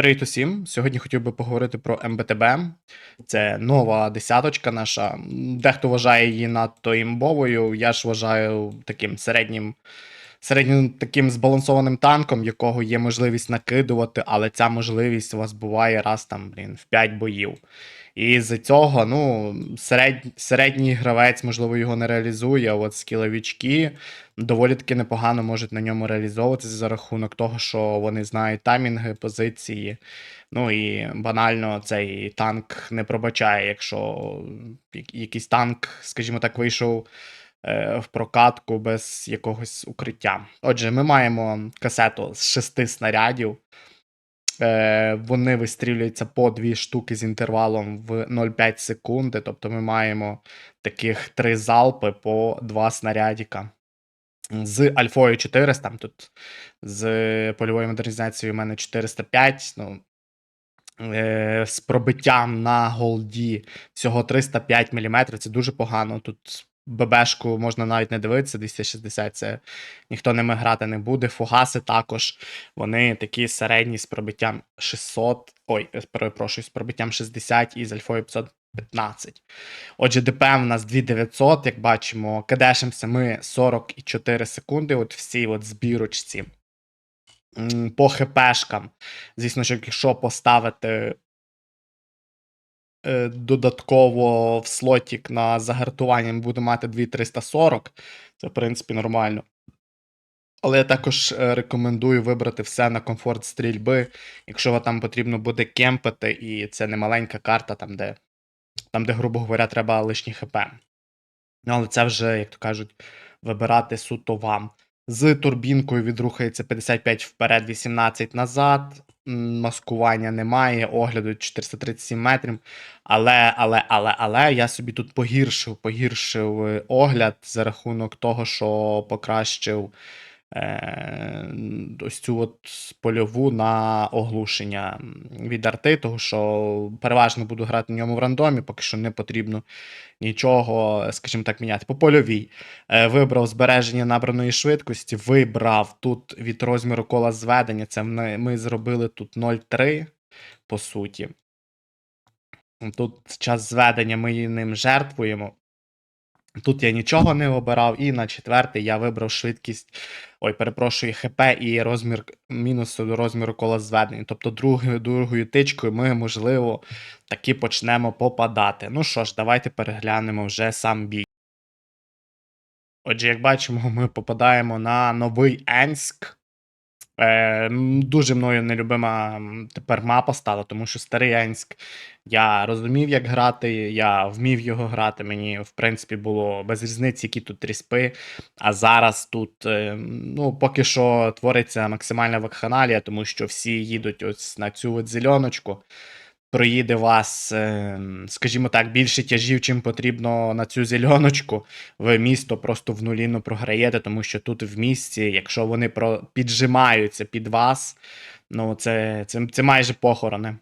Привіт усім! Сьогодні хотів би поговорити про МБТБ. Це нова десяточка наша. Дехто вважає її надто імбовою. Я ж вважаю таким середнім, середнім таким збалансованим танком, якого є можливість накидувати, але ця можливість у вас буває раз там, блін, в 5 боїв. І з цього, ну, серед, середній гравець, можливо, його не реалізує, а от скіловічки доволі таки непогано можуть на ньому реалізовуватися за рахунок того, що вони знають таймінги, позиції. Ну і банально цей танк не пробачає, якщо якийсь танк, скажімо так, вийшов е, в прокатку без якогось укриття. Отже, ми маємо касету з шести снарядів. Е, вони вистрілюються по дві штуки з інтервалом в 0,5 секунди. Тобто ми маємо таких три залпи по два снарядіка. З Альфою 400, там тут з польовою модернізацією у мене 405. Ну, е, з пробиттям на голді всього 305 мм. Це дуже погано. Тут ББшку можна навіть не дивитися, 260 це ніхто ними грати не буде. Фугаси також. Вони такі середні з пробиттям 600. Ой, перепрошую, з пробиттям 60 і з альфою 515. Отже, ДПМ у нас 2900, як бачимо, кадешимося ми 44 секунди. От всі от збірочці. По ХПшкам. Звісно, що якщо поставити е, додатково в слотік на загартування, ми будемо мати 2340. Це, в принципі, нормально. Але я також е, рекомендую вибрати все на комфорт стрільби, якщо вам там потрібно буде кемпити, і це не маленька карта, там, де, там, де, грубо говоря, треба лишні ХП. Ну, але це вже, як то кажуть, вибирати суто вам. З турбінкою відрухається 55 вперед, 18 назад. Маскування немає, огляду 437 метрів. Але, але, але, але я собі тут погіршив, погіршив е, огляд за рахунок того, що покращив е, ось цю от польову на оглушення від арти, того що переважно буду грати на ньому в рандомі, поки що не потрібно нічого, скажімо так, міняти. По польовій е, вибрав збереження набраної швидкості, вибрав тут від розміру кола зведення. Це ми зробили тут 0,3, по суті. Тут час зведення ми ним жертвуємо. Тут я нічого не обирав, і на четвертий я вибрав швидкість, ой, перепрошую, ХП і розмір мінусу до розміру кола зведення. Тобто другою, другою тичкою ми, можливо, таки почнемо попадати. Ну що ж, давайте переглянемо вже сам бій. Отже, як бачимо, ми попадаємо на новий Енськ. Е, дуже мною нелюбима тепер мапа стала, тому що старий Енськ я розумів, як грати, я вмів його грати. Мені, в принципі, було без різниці, які тут ріспи. А зараз тут, е, ну, поки що твориться максимальна вакханалія, тому що всі їдуть ось на цю от зеленочку. Проїде вас, е, скажімо так, більше тяжів, чим потрібно на цю зеленочку. Ви місто просто в нуліну програєте, тому що тут в місті, якщо вони піджимаються під вас, ну це, це, це майже похорони.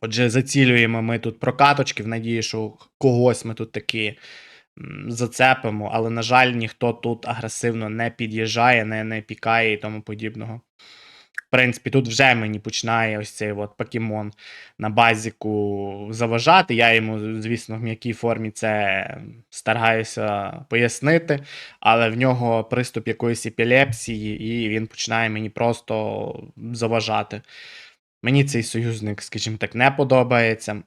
Отже, зацілюємо ми тут прокаточки, в надії, що когось ми тут таки зацепимо, але, на жаль, ніхто тут агресивно не під'їжджає, не, не пікає і тому подібного. В принципі, тут вже мені починає ось цей от покемон на базіку заважати. Я йому, звісно, в м'якій формі це стараюся пояснити, але в нього приступ якоїсь епілепсії, і він починає мені просто заважати. Мені цей союзник, скажімо так, не подобається.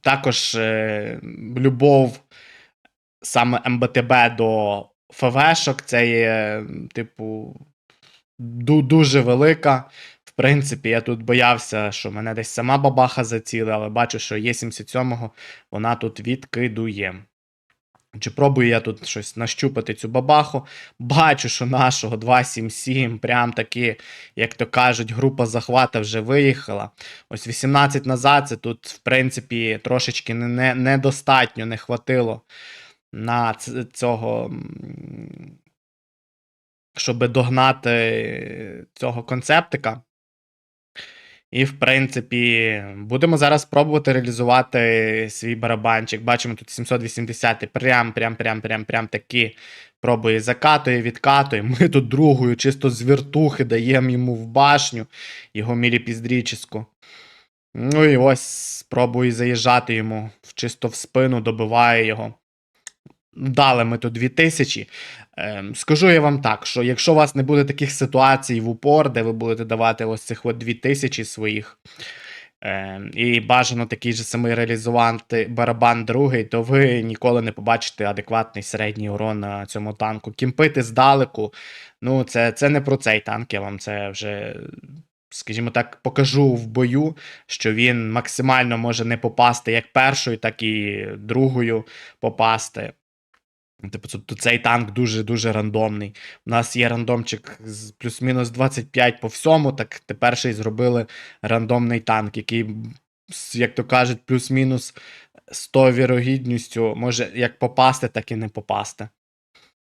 Також е, любов саме МБТБ до ФВшок, це є, типу, дуже велика. В принципі, я тут боявся, що мене десь сама бабаха заціли, але бачу, що є 77-го, вона тут відкидує. Чи пробую я тут щось нащупати цю бабаху. Бачу, що нашого 277, прям таки, як то кажуть, група захвата вже виїхала. Ось 18 назад, це тут, в принципі, трошечки не, не, недостатньо не хватило на цього, щоб догнати цього концептика. І, в принципі, будемо зараз пробувати реалізувати свій барабанчик. Бачимо тут 780 прям, прям, прям, прям, прям таки пробує закатує, відкатує. Ми тут другою, чисто з віртухи даємо йому в башню, його міліпіздріческу. Ну і ось спробую заїжджати йому чисто в спину, добиває його. Дали ми тут 2000. Ем, скажу я вам так, що якщо у вас не буде таких ситуацій в упор, де ви будете давати ось цих от 2000 своїх, ем, і бажано такий же самий реалізувати барабан другий, то ви ніколи не побачите адекватний середній урон на цьому танку. Кімпити здалеку, ну це, це не про цей танк, я вам це вже. Скажімо так, покажу в бою, що він максимально може не попасти як першою, так і другою попасти. Типу, тобто цей танк дуже-дуже рандомний. У нас є рандомчик з плюс-мінус 25 по всьому, так тепер ще й зробили рандомний танк, який, як то кажуть, плюс-мінус 100 вірогідністю може як попасти, так і не попасти.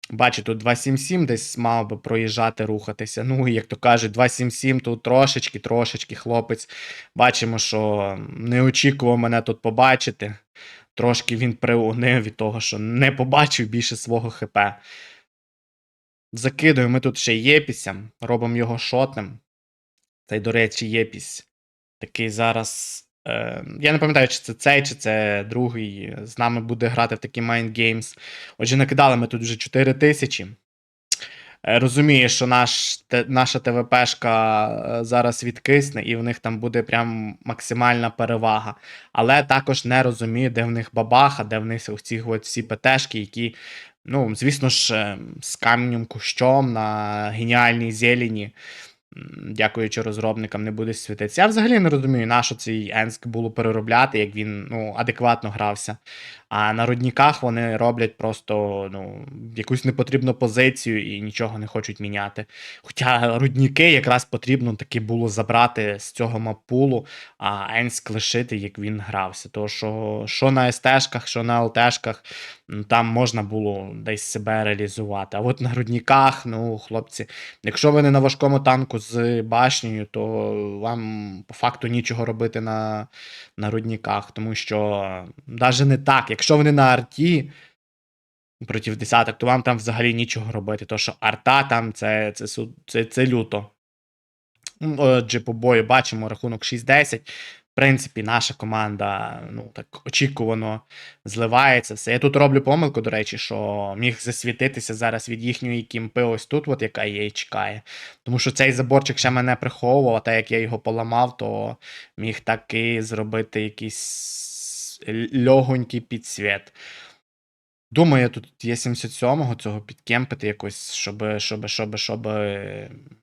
Бачу, тут 277 десь мав би проїжджати, рухатися. Ну, і як то кажуть, 277 тут трошечки, трошечки хлопець. Бачимо, що не очікував мене тут побачити. Трошки він приунив від того, що не побачив більше свого ХП. Закидуємо ми тут ще Єпіся, робимо його шотним. Цей, до речі, Єпісь. Такий зараз. Е, я не пам'ятаю, чи це цей, чи це другий. З нами буде грати в такі Mind Games. Отже, накидали ми тут вже 4 тисячі. Е, Розумію, що наш, те- наша ТВПшка е, зараз відкисне, і в них там буде прям максимальна перевага. Але також не розумію, де в них бабаха, де в них ці от всі ПТшки, які, ну, звісно ж, е, з каменем кущом на геніальній зелені. Дякуючи розробникам, не буде світитися. Я взагалі не розумію, на що цей Енск було переробляти, як він ну, адекватно грався. А на рудниках вони роблять просто ну, якусь непотрібну позицію і нічого не хочуть міняти. Хоча рудники якраз потрібно таки було забрати з цього маппулу, а Енск лишити, як він грався. Тому що що на СТшках, що на ЛТшках, м, там можна було десь себе реалізувати. А от на рудниках, ну, хлопці, якщо ви не на важкому танку з башнею, то вам по факту нічого робити на, на рудниках, тому що навіть не так. Якщо вони на арті проти десяток, то вам там взагалі нічого робити. То що арта там це, це, су- це, це люто. Ну, Отже, по бою бачимо рахунок 6-10. В принципі, наша команда ну, так очікувано зливається. Все. Я тут роблю помилку, до речі, що міг засвітитися зараз від їхньої кімпи ось тут, от яка і чекає. Тому що цей заборчик ще мене приховував, а так як я його поламав, то міг таки зробити якийсь л- льогонький підсвіт. Думаю, тут є 77-го цього підкемпити якось, щоб, щоб, щоб, щоб,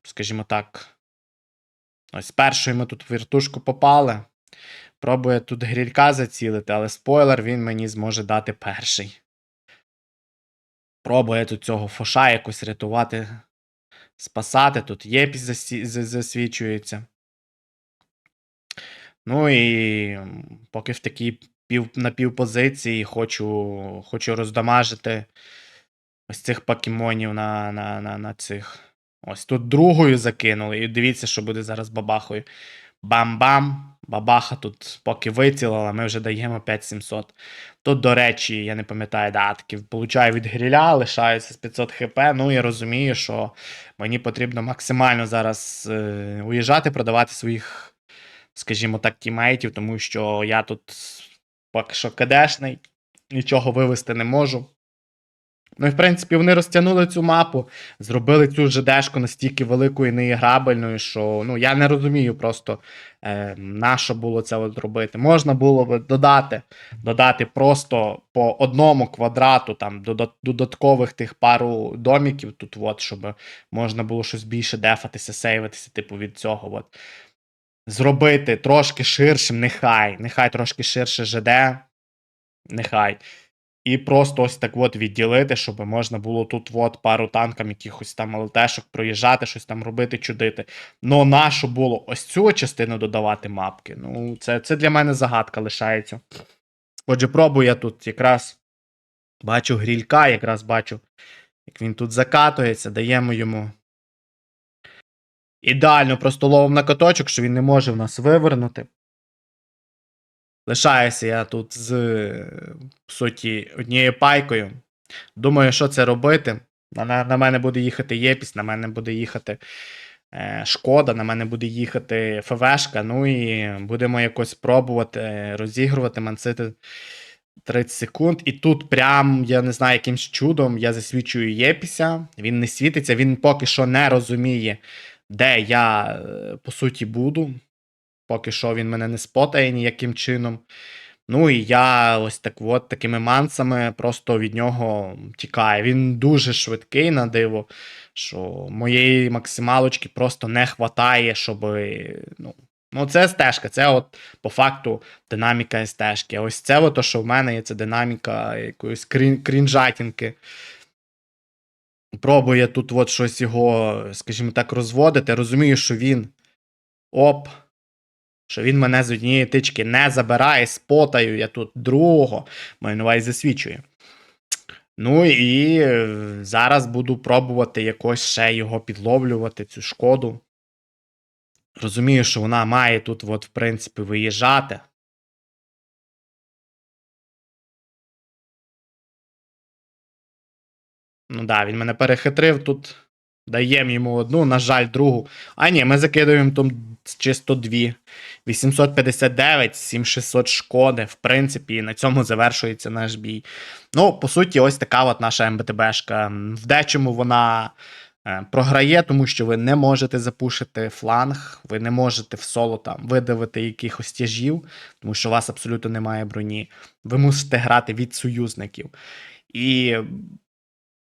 скажімо так. Ось першою ми тут в віртушку попали. Пробує тут грілька зацілити, але спойлер він мені зможе дати перший. Пробує тут цього фоша якось рятувати, спасати. Тут єпісь засвічується. Ну і поки в такій пів, на півпозиції хочу, хочу роздамажити ось цих покемонів на, на, на, на цих. Ось тут другою закинули. І дивіться, що буде зараз бабахою. Бам-бам. Бабаха тут поки вицілила, ми вже даємо 5700. Тут, до речі, я не пам'ятаю датки. Получаю від гріля, лишаюся з 500 хп. Ну і розумію, що мені потрібно максимально зараз е, уїжджати, продавати своїх, скажімо так, тімейтів, тому що я тут поки що кадешний, нічого вивести не можу. Ну і в принципі вони розтягнули цю мапу, зробили цю ЖДшку настільки великою і неіграбельною, що ну я не розумію просто е, на що було це от робити. Можна було б додати, додати просто по одному квадрату там додаткових тих пару доміків тут, от, щоб можна було щось більше дефатися, сейвитися, типу від цього. От. Зробити трошки ширшим, нехай, нехай трошки ширше ЖД, нехай. І просто ось так от відділити, щоб можна було тут от пару танкам якихось там ЛТшок проїжджати, щось там робити, чудити. Ну, нащо було ось цю частину додавати мапки? Ну, це, це для мене загадка лишається. Отже, пробую я тут якраз бачу грілька, якраз бачу, як він тут закатується, даємо йому Ідеально просто ловив на каточок, що він не може в нас вивернути. Лишаюся я тут з, по суті, однією пайкою. Думаю, що це робити. На, на, мене буде їхати Єпіс, на мене буде їхати е, Шкода, на мене буде їхати ФВшка. Ну і будемо якось пробувати розігрувати, мансити 30 секунд. І тут прям, я не знаю, якимсь чудом я засвічую Єпіся. Він не світиться, він поки що не розуміє, де я, е, по суті, буду. Поки що він мене не спотає ніяким чином. Ну і я ось так от такими мансами просто від нього тікаю. Він дуже швидкий на диво, що моєї максималочки просто не хватає, щоб. Ну, ну це стежка, це от по факту динаміка стежки. Ось це, от, що в мене є, це динаміка якоїсь крін, крінжатінки. Пробує тут от щось його, скажімо так, розводити. Розумію, що він. Оп. Що він мене з однієї тички не забирає, спотаю я тут другого, маю на увазі засвічує. Ну і е, зараз буду пробувати якось ще його підловлювати, цю шкоду. Розумію, що вона має тут, от, в принципі, виїжджати. Ну да, він мене перехитрив тут. Даємо йому одну, на жаль, другу. А ні, ми закидуємо там чисто дві. 859, 7600 шкоди. В принципі, на цьому завершується наш бій. Ну, по суті, ось така от наша МБТБшка. В дечому вона е, програє, тому що ви не можете запушити фланг, ви не можете в соло там видавити якихось тяжів, тому що у вас абсолютно немає броні. Ви мусите грати від союзників. І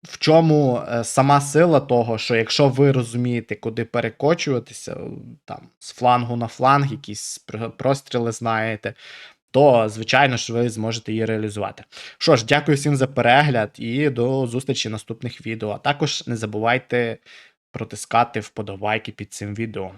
в чому е, сама сила того, що якщо ви розумієте, куди перекочуватися, там з флангу на фланг, якісь простріли знаєте, то звичайно ж ви зможете її реалізувати. Що ж, дякую всім за перегляд і до зустрічі в наступних відео. А також не забувайте протискати вподобайки під цим відео.